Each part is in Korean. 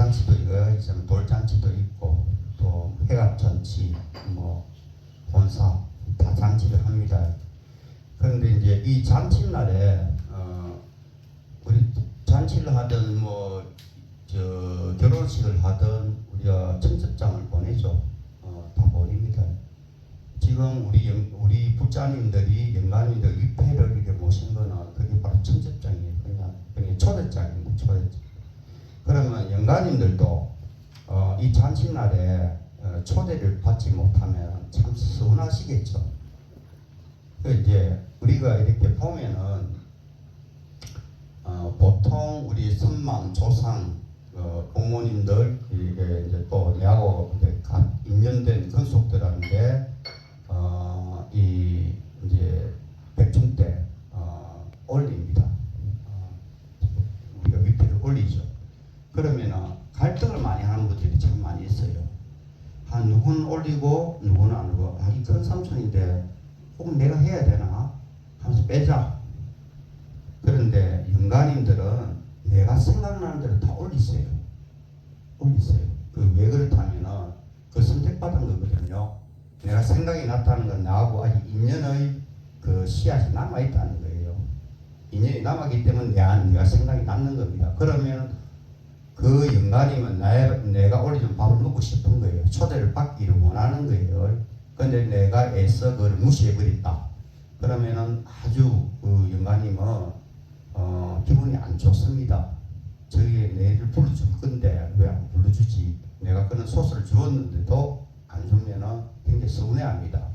잔치도 가지 있으면 돌잔치도 있고 또 해갑 잔치 뭐 본사 다 잔치를 합니다. 그런데 이제 이 잔치날에 어, 우리 잔치를 하든 뭐 저 결혼식을 하든 우리가 청첩장을 보내죠. 어, 다 보냅니다. 지금 우리 영, 우리 부자님들이 영가님들 위패를 이렇게 모신 거는 그게 바로 청첩장이에요. 그냥 그냥 초대장입니다. 초대장. 영가님들도 어, 이 잔칫날에 어, 초대를 받지 못하면 참 서운하시겠죠. 그 이제 우리가 이렇게 보면은 어, 보통 우리 선망 조상 어, 부모님들 이게 이제 또 내하고 인연된 근속들한테 어, 이 이제 백중 때 어, 올립니다. 어, 우리가 위패를 올리죠. 그러면은 갈등을 많이 하는 분들이 참 많이 있어요. 한 누구는 올리고 누구는 안 올리고 아, 이 큰 삼촌인데 꼭 내가 해야 되나 하면서 빼자. 그런데 영가님들은 내가 생각나는 대로 다 올리세요. 올리세요. 그 왜 그렇다면은 그 선택받은 거거든요. 내가 생각이 났다는 건 나하고 아직 인연의 그 씨앗이 남아 있다는 거예요. 인연이 남았기 때문에 내가 생각이 남는 겁니다. 그러면 그 영가님은 나, 내가 올리는 밥을 먹고 싶은 거예요. 초대를 받기를 원하는 거예요. 근데 내가 애써 그걸 무시해버렸다. 그러면은 아주 그 영가님은 어, 기분이 안 좋습니다. 저기 내를 불러줄 건데 왜 안 불러주지? 내가 그런 소스를 주었는데도 안 주면은 굉장히 서운해합니다.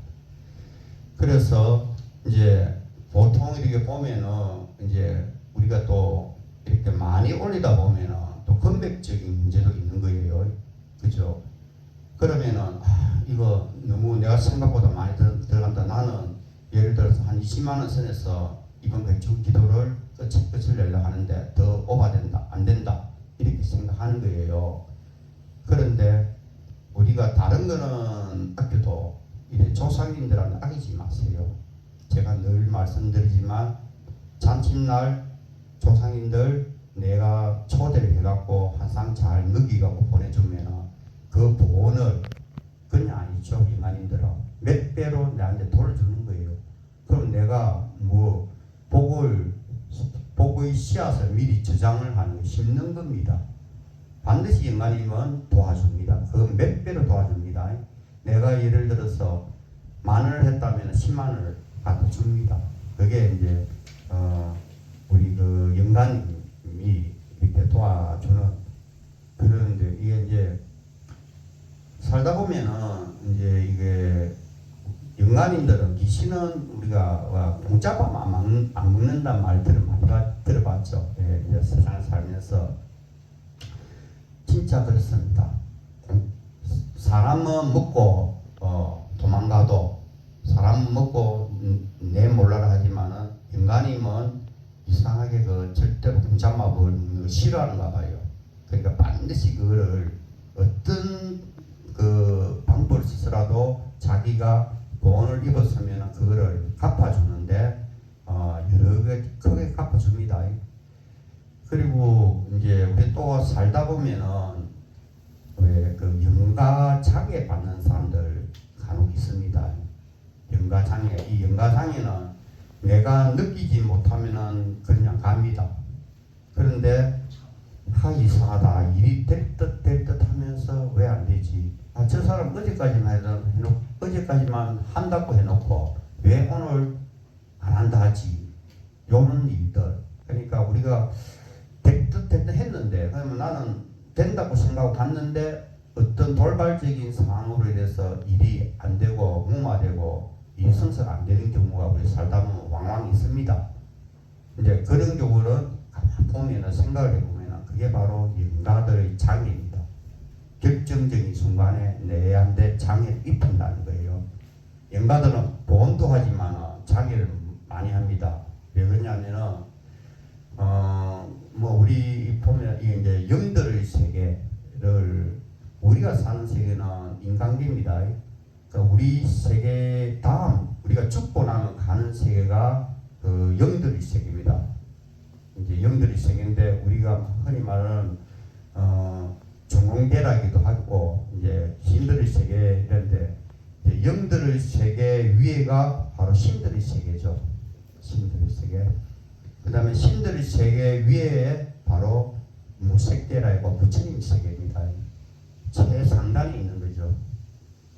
그래서 이제 보통 이렇게 보면은 이제 우리가 또 이렇게 많이 올리다 보면은 또 건백적인 문제도 있는 거예요. 그죠? 그러면은 아, 이거 너무 내가 생각보다 많이 들, 들어간다. 나는 예를 들어서 한 20만 원 선에서 이번 백주 기도를 끝, 끝을 내려 하는데 더 오바된다. 안 된다. 이렇게 생각하는 거예요. 그런데 우리가 다른 거는 아껴도 이래 조상님들한테 아끼지 마세요. 제가 늘 말씀드리지만 잔칫날 조상님들 내가 초대를 해갖고 한상잘 먹이갖고 보내주면 그 보온을 그냥 아니죠 이만님들은 몇 배로 나한테 돌려주는 거예요. 그럼 내가 뭐 복을 복의 씨앗을 미리 저장을 하는 심는 겁니다. 반드시 인간이면 도와줍니다. 그 몇 배로 도와줍니다. 내가 예를 들어서 만원을 했다면 10만 원을 갖다 줍니다. 그게 이제 어 우리 그 영감님이 도와주는 그런데 이게 이제 살다 보면은 이제 이게 영감님들은 귀신은 우리가 와, 공짜밥 안, 먹는, 안 먹는다는 말들을 많이 봐- 들어봤죠. 예, 이제 세상을 살면서 진짜 그렇습니다. 사람은 먹고 어, 도망가도 사람 먹고 음, 내 몰라라 하지만은 인간이면 이상하게 그 절대로 거 싫어하는가 봐요. 그러니까 반드시 그거를 어떤 그 방법을 써서라도 자기가 돈을 입었으면 그거를 갚아주는데 어, 여러 개 크게 갚아줍니다. 그리고 이제 우리 또 살다 보면은 왜그 영가 장애 받는 사람들 간혹 있습니다. 영가 장애 이 영가 장애는 내가 느끼지 못하면은 그냥 갑니다. 그런데 하 이상하다 일이 될 듯 될 듯 하면서 왜 안 되지? 아 저 사람 어제까지만 해놓 어제까지만 한다고 해놓고 왜 오늘 안 한다 하지? 요런 일들 그러니까 우리가 될 듯 될 듯 했는데 그러면 나는 된다고 생각하고 갔는데 어떤 돌발적인 상황으로 인해서 일이 안 되고 무마되고 일 이 성사가 안 되는 경우가 우리 살다 보면 왕왕 있습니다. 이제 그런 경우는 보면은 생각을 해보면은 그게 바로 영가들의 장애입니다. 결정적인 순간에 내한테 장애를 입힌다는 거예요. 영가들은 보험도 하지만 장애를 많이 합니다. 왜 그러냐면은 어뭐 우리 보면 이제 영들의 세계를 우리가 사는 세계는 인간계입니다. 그러니까 우리 세계 다음 우리가 죽고 나면 가는 세계가 그 영들의 세계입니다. 이제 영들의 세계인데 우리가 흔히 말하는 어 중공대라기도 하고 이제 신들의 세계 이런데 영들의 세계 위에가 바로 신들의 세계죠. 신들의 세계. 그 다음에 신들의 세계 위에 바로 무색대라고 부처님 세계입니다. 최상단에 있는 거죠.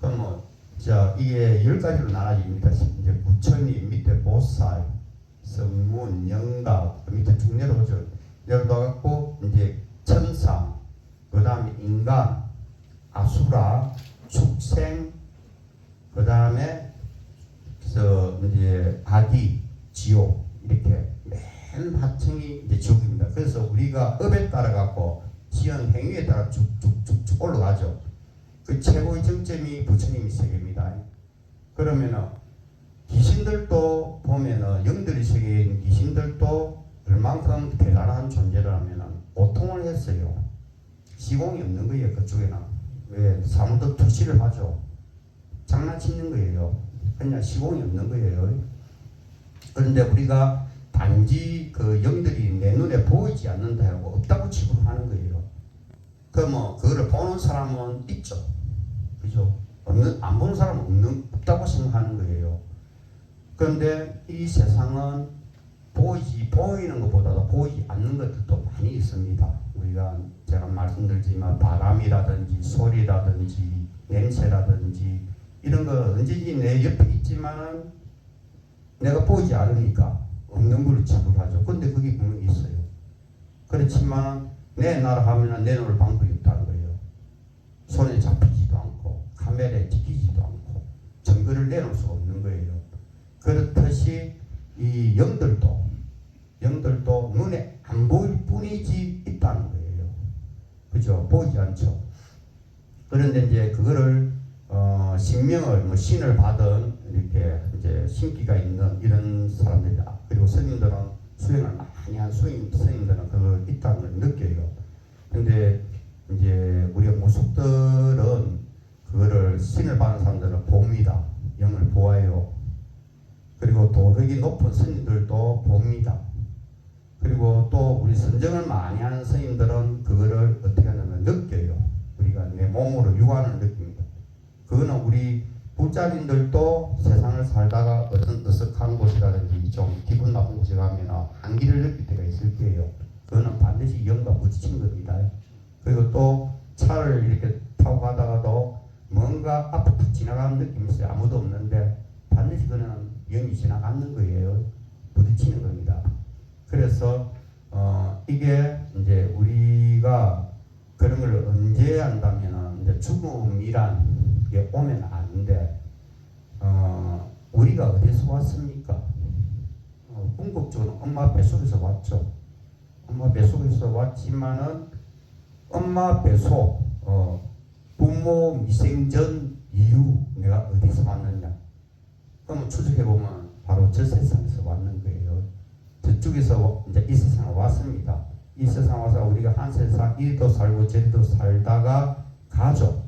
그럼 뭐, 자, 이게 열 가지로 나눠집니다. 이제 부처님, 밑에 보살, 성문, 영가, 그 밑에 쭉 내려오죠. 내려가갖고, 이제 천상, 그 다음에 인간, 아수라, 축생, 그 다음에, 그래서 이제 아디, 지옥, 이렇게 맨 하층이 이제 지옥입니다. 그래서 우리가 업에 따라 갖고 지연 행위에 따라 쭉쭉쭉쭉 올라가죠. 그 최고의 정점이 부처님의 세계입니다. 그러면은 귀신들도 보면은 영들의 세계에 있는 귀신들도 얼만큼 대단한 존재라면은 고통을 했어요. 시공이 없는 거예요 그쪽에는 왜 사무도 투시를 하죠. 장난치는 거예요. 그냥 시공이 없는 거예요. 그런데 우리가 단지 그 영들이 내 눈에 보이지 않는다고 없다고 취급을 하는 거예요. 그뭐 그거를 보는 사람은 있죠. 그죠? 없는 안 보는 사람은 없는 없다고 생각하는 거예요. 그런데 이 세상은 보이지 보이는 것보다도 보이지 않는 것들도 많이 있습니다. 우리가 제가 말씀드리지만 바람이라든지 소리라든지 냄새라든지 이런 거 언제든지 내 옆에 있지만은 내가 보이지 않으니까 없는 걸로 지불하죠. 근데 그게 분명히 있어요. 그렇지만 내 나라 하면은 내놓을 방법이 없다는 거예요. 손에 잡히 지도 않고 카메라에 찍히지도 않고 증거를 내놓을 수가 없는 거예요. 그렇듯이 이 영들도 영들도 눈에 안 보일 뿐이지 있다는 거예요. 그죠? 보이지 않죠. 그런데 이제 그거를 어, 신명을 뭐 신을 받은 이렇게 이제 신기가 있는 이런 사람들이다. 그리고 스님들은 수행을 많이 한 스님 스님들은 그걸 있다는 걸 느껴요. 근데 이제 우리 무속들은 그거를 신을 받은 사람들은 봅니다. 영을 보아요. 그리고 도덕이 높은 스님들도 봅니다. 그리고 선정을 많이 하는 스님들은 그거를 어떻게 하냐면 느껴요. 우리가 내 몸으로 육안을 느낍니다. 그거는 우리 불자린들도 세상을 살다가 어떤 어색한 곳이라든지 좀 기분 나쁜 곳에 가면 한기를 느낄 때가 있을 거예요. 그거는 반드시 영과 부딪힌 겁니다. 그리고 또 차를 이렇게 타고 가다가도 뭔가 탁 지나가는 느낌이 있어요. 아무도 없는데 반드시 그거는 영이 지나가는 거예요. 부딪히는 겁니다. 그래서 어 이게 이제 우리가 그런 걸 언제 한다면은 이제 죽음이란 게 오면 아는데 어 우리가 어디서 왔습니까? 어, 궁극적으로 엄마 뱃속에서 왔죠. 엄마 뱃속에서 왔지만은 엄마 뱃속 어, 부모 미생전 이후 내가 어디서 왔느냐? 그럼 추적해 보면 바로 저 세상에서 왔는 거예요. 저쪽에서 이제 이 세상에 왔습니다. 이 세상 와서 우리가 한 세상 이리도 살고 저리도 살다가 가죠.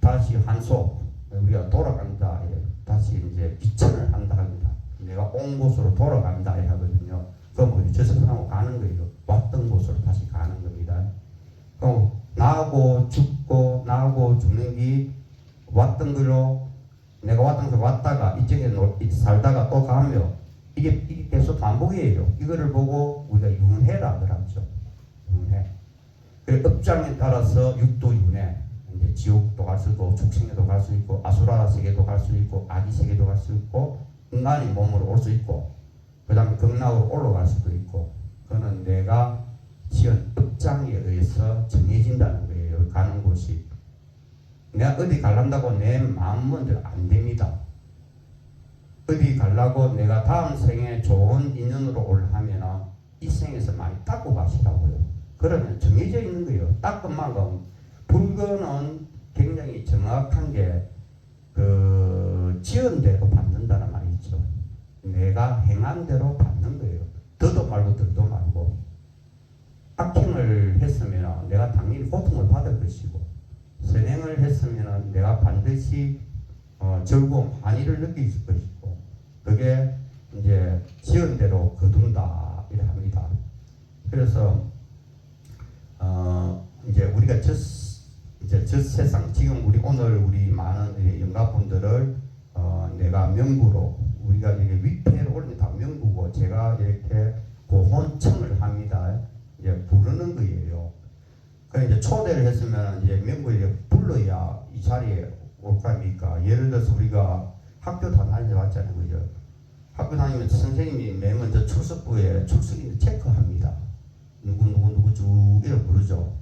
다시 한소 우리가 돌아간다. 예. 다시 이제 비천을 한다 합니다. 내가 온 곳으로 돌아간다 해 하거든요. 그럼 우리 저 세상으로 가는 거예요. 왔던 곳으로 다시 가는 겁니다. 그럼 나고 죽고 나고 죽는 게 왔던 거로 내가 왔던 거 왔다가 이쪽에 놀- 살다가 또 가며 이게, 계속 반복이에요. 이거를 보고 우리가 윤회라 그러죠. 윤회. 그 업장에 따라서 육도 윤회. 이제 지옥도 갈 수 있고 축생에도 갈 수 있고 아수라 세계도 갈 수 있고 아기 세계도 갈 수 있고 인간이 몸으로 올 수 있고 그 다음에 극락으로 올라갈 수도 있고 그거는 내가 지은 업장에 의해서 정해진다는 거예요. 가는 곳이 내가 어디 갈란다고 내 마음은 안 됩니다. 어디 가려고 내가 다음 생에 좋은 인연으로 올하면 이 생에서 많이 닦고 가시라고요. 그러면 정해져 있는 거예요. 닦은 만큼 불거는 굉장히 정확한 게그 지은 대로 받는다는 말이 있죠. 내가 행한 대로 받는 거예요. 더도 말고 덜도 말고 악행을 했으면 내가 당연히 고통을 받을 것이고 선행을 했으면 내가 반드시 어, 즐거움, 환희를 느낄 것이고 그게 이제 지은 대로 거둔다 이래 합니다. 그래서 어, 이제 우리가 저 이제 저 세상 지금 우리 오늘 우리 많은 이 영가분들을 어, 내가 명부로 우리가 이게 위패로 올린 다 명부고 제가 이렇게 고혼청을 합니다. 이제 부르는 거예요. 그 이제 초대를 했으면 이제 명부에 불러야 이 자리에 올거 아닙니까? 예를 들어서 우리가 학교 다 다녀봤잖아요, 그죠? 학교 다니면서 선생님이 맨 먼저 출석부에 출석인 체크합니다. 누구 누구 누구 쭉 이렇게 부르죠.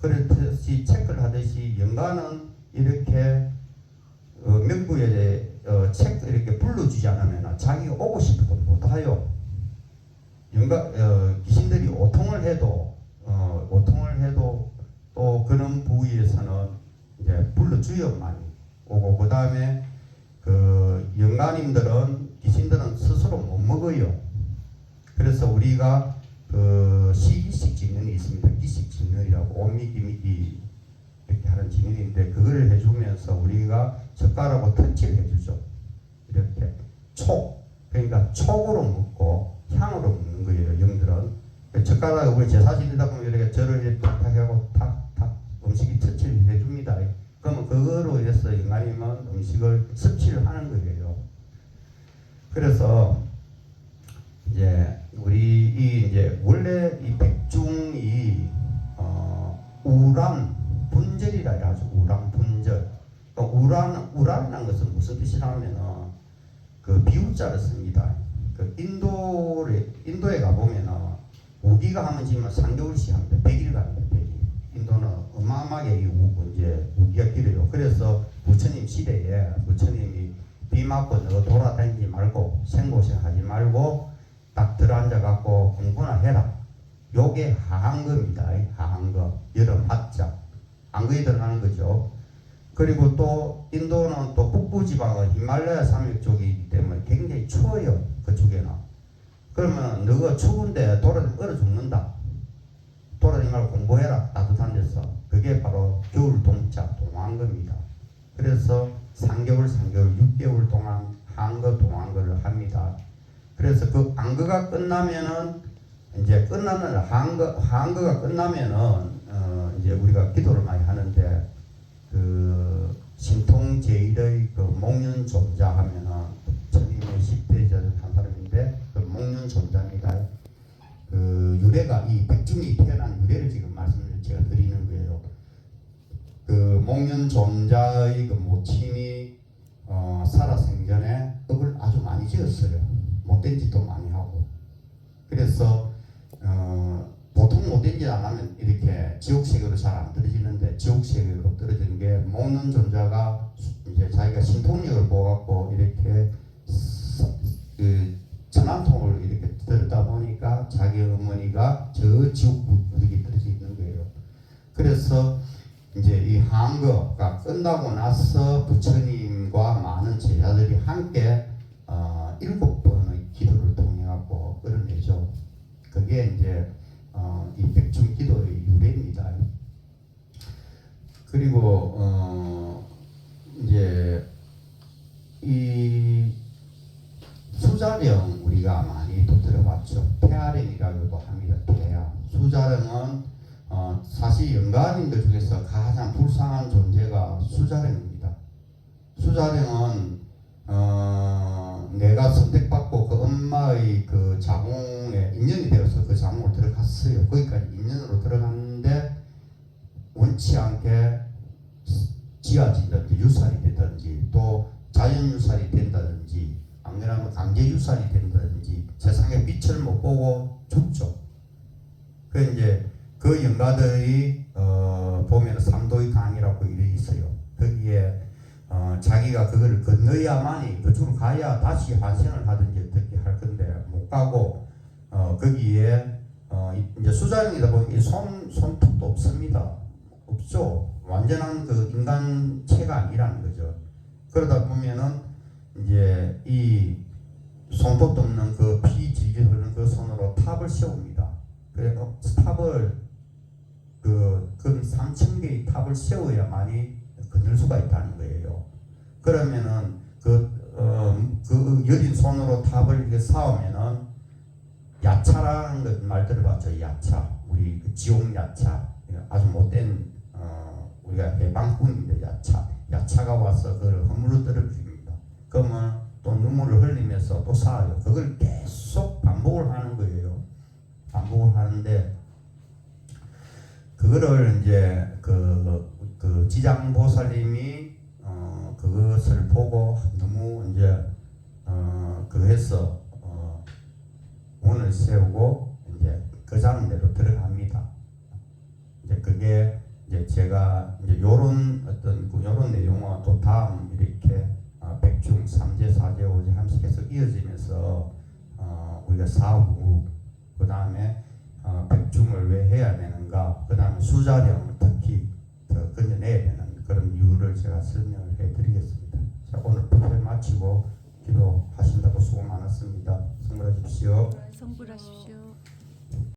그렇듯이 체크를 하듯이 연가는 이렇게 어, 명부에 어, 체크 이렇게 불러주지 않으면 자기가 오고 싶어도 못해요. 연가 어, 귀신들이 오통을 해도 어, 오통을 해도 또 그런 부위에서는 이제 불러주요 많이 오고 그 다음에 그 영가님들은 귀신들은 스스로 못 먹어요. 그래서 우리가 그 시기식 진연이 있습니다. 기식 진연이라고 오미기미기 이렇게 하는 진연인데 그거를 해주면서 우리가 젓가락으로 터치를 해주죠. 이렇게 촉 그러니까 촉으로 먹고 향으로 먹는 거예요. 영들은 젓가락 우리 제사 지내다 보면 이렇게 절을 이렇게 탁 하고 탁탁 음식이 터치를 해줍니다. 그러면 그거로 인해서 영가님은 음식을 섭취를 하는 거예요. 그래서 이제 우리 이 이제 원래 이 백중이 어 우란 분절이라 하죠. 우란 분절. 그 우란 우란이라는 것은 무슨 뜻이냐면은 그 비우자를 씁니다. 그 인도에 인도에 가 보면은 우기가 하면 지금 3개월씩 합니다. 100일 갑니다. 100일. 인도는 어마어마하게 이 우, 이제 우기가 길어요. 그래서 부처님 시대에 부처님이 비 맞고 너 돌아다니지 말고 생고생 하지 말고 딱 들어앉아 갖고 공부나 해라. 요게 하한거입니다. 하한거. 여름 합자. 안거에 들어가는 거죠. 그리고 또 인도는 또 북부 지방은 히말라야 산맥 쪽이기 때문에 굉장히 추워요. 그쪽에는. 그러면 너가 추운데 돌아다니 얼어 죽는다. 돌아다니 말고 공부해라. 따뜻한 데서. 그게 바로 겨울 동자 동안거입니다. 그래서 3개월, 3개월, 6개월 동안 한거 동안거를 합니다. 그래서 그 안거가 끝나면은 이제 끝나는 한거 한거가 끝나면은 어 이제 우리가 기도를 많이 하는데 그 신통 제일의 그 목련 존자 하면은 천임의 10대자 한 사람인데 그 목련 존자입니다. 그 유래가 이 백중이 태어난 유래를 지금 말씀을 제가 드리는 거예요. 그 목련 존자의 그 모친이 지었어요. 못된 짓도 많이 하고. 그래서 어, 보통 못된 짓 안 하면 이렇게 지옥세계로 잘 안 떨어지는데 지옥세계로 떨어지는 게 먹는 존재가 이제 자기가 신통력을 보갖고 이렇게 서- 그 천안통을 이렇게 들다 보니까 자기 어머니가 저 지옥불이 떨어져 있는 거예요. 그래서 이제 이 한거가 끝나고 나서 부처님과 많은 제자들이 함께 어, 일곱 번의 기도를 통해 갖고 끌어내죠. 그게 이제 어, 이 백중 기도의 유래입니다. 그리고 어, 이제 이 수자령 우리가 많이 또 들어봤죠. 폐하령이라고도 합니다. 폐하. 수자령은 어, 사실 영가님들 중에서 가장 불쌍한 존재가 수자령입니다. 수자령은 어, 갔어요. 거기까지 인연으로 들어갔는데 원치 않게 지어지든지 유산이 되든지 또 자연 유산이 된다든지 안 그러면 강제 유산이 된다든지 세상에 빛을 못 보고 죽죠. 그 이제 그 영가들이 어, 보면 삼도의 강이라고 이래 있어요. 거기에 어, 자기가 그걸 건너야만이 그쪽으로 가야 다시 환생을 하든지 어떻게 할 건데 못 가고 어, 거기에 어, 이- 이제 수자령이다 보니 손 손톱도 없습니다. 없죠. 완전한 그 인간체가 아니라는 거죠. 그러다 보면은 이제 이 손톱도 없는 그 피 질질 흐르는 그 손으로 탑을 세웁니다. 그래서 탑을 그, 그 3천 개의 탑을 세워야만이 건널 수가 있다는 거예요. 그러면은 그, 어, 그 여린 손으로 탑을 이렇게 쌓으면은 야차라는 거말 들어봤죠? 야차. 우리 그 지옥 야차. 아주 못된 어, 우리가 해방꾼인데 야차. 야차가 와서 그걸 허물로 떨어뜨립니다. 그러면 또 눈물을 흘리면서 또 쌓아요. 그걸 계속 반복을 하는 거예요. 반복을 하는데 그거를 이제 그, 그 지장보살님이 어, 그것을 보고 너무 이제 어, 그해서 어, 문을 세우고 이제 그 장대로 들어갑니다. 이제 그게 이제 제가 이제 요런 어떤 그 요런 내용은 또 다음 이렇게 어, 백중 삼재 사재 오제 하면서 계속 이어지면서 어, 우리가 사후 그 다음에 어, 백중을 왜 해야 되는가 그 다음에 수자령을 특히 더 건져내야 되는 그런 이유를 제가 설명을 해드리겠습니다. 자 오늘 부패 마치고 기도하신다고 수고 많았습니다. 성불하십시오. 성불하십시오.